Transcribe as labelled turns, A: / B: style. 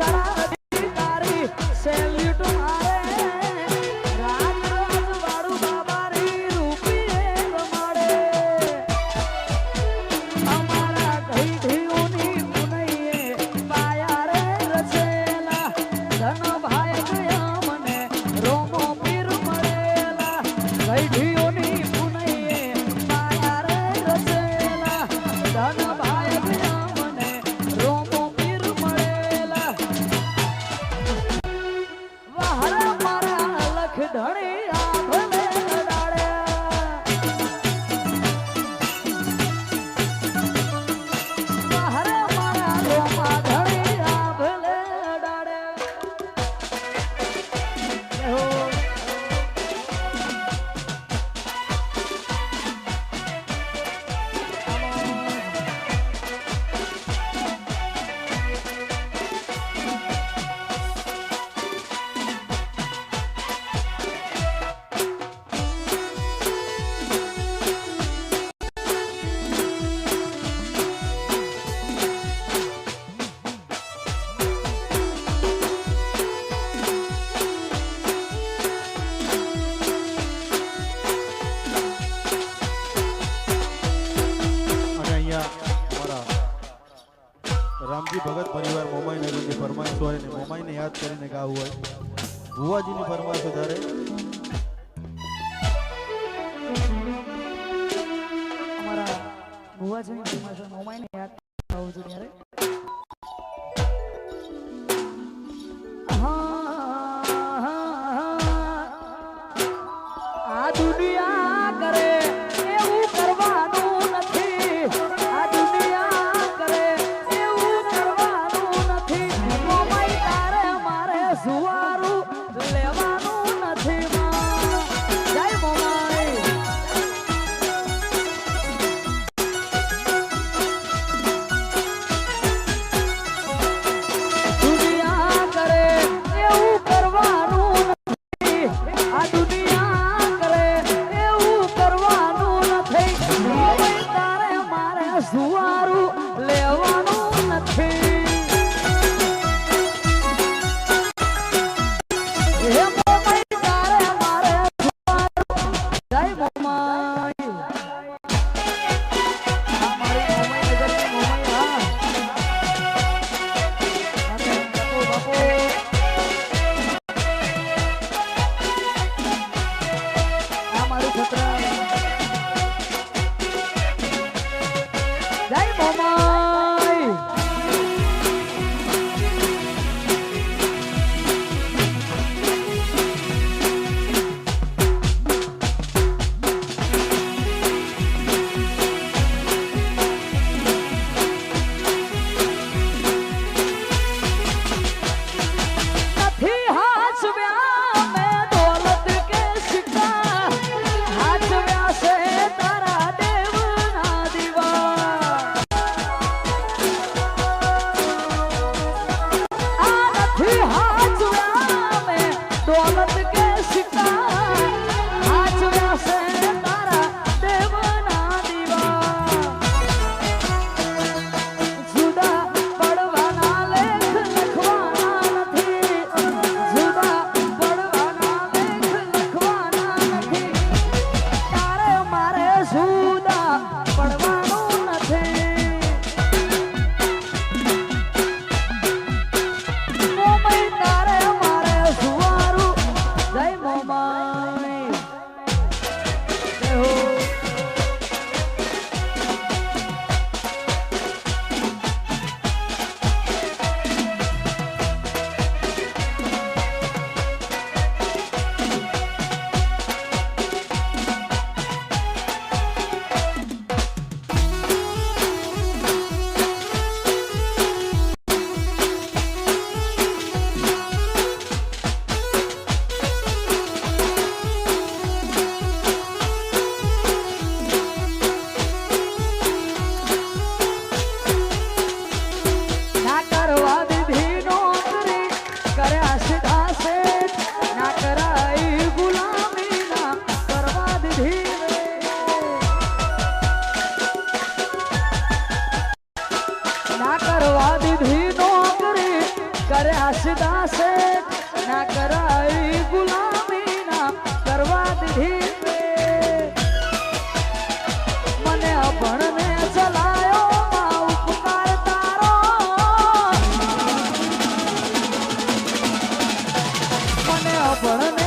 A: সারা
B: ભગવાનને યાદ કરીને ગાવું હોય. ભુવાજીની ફરમાશ વધારે.
A: અમારા ભુવાજીની ફરમાશ મોમાઈને યાદ ગાવું 라이브 અરે આશિદા શેઠ ના કરાઈ ગુલામી ના કરવા દીધી મને અભણ ને ચલાયો ઉપકાર મને અભણ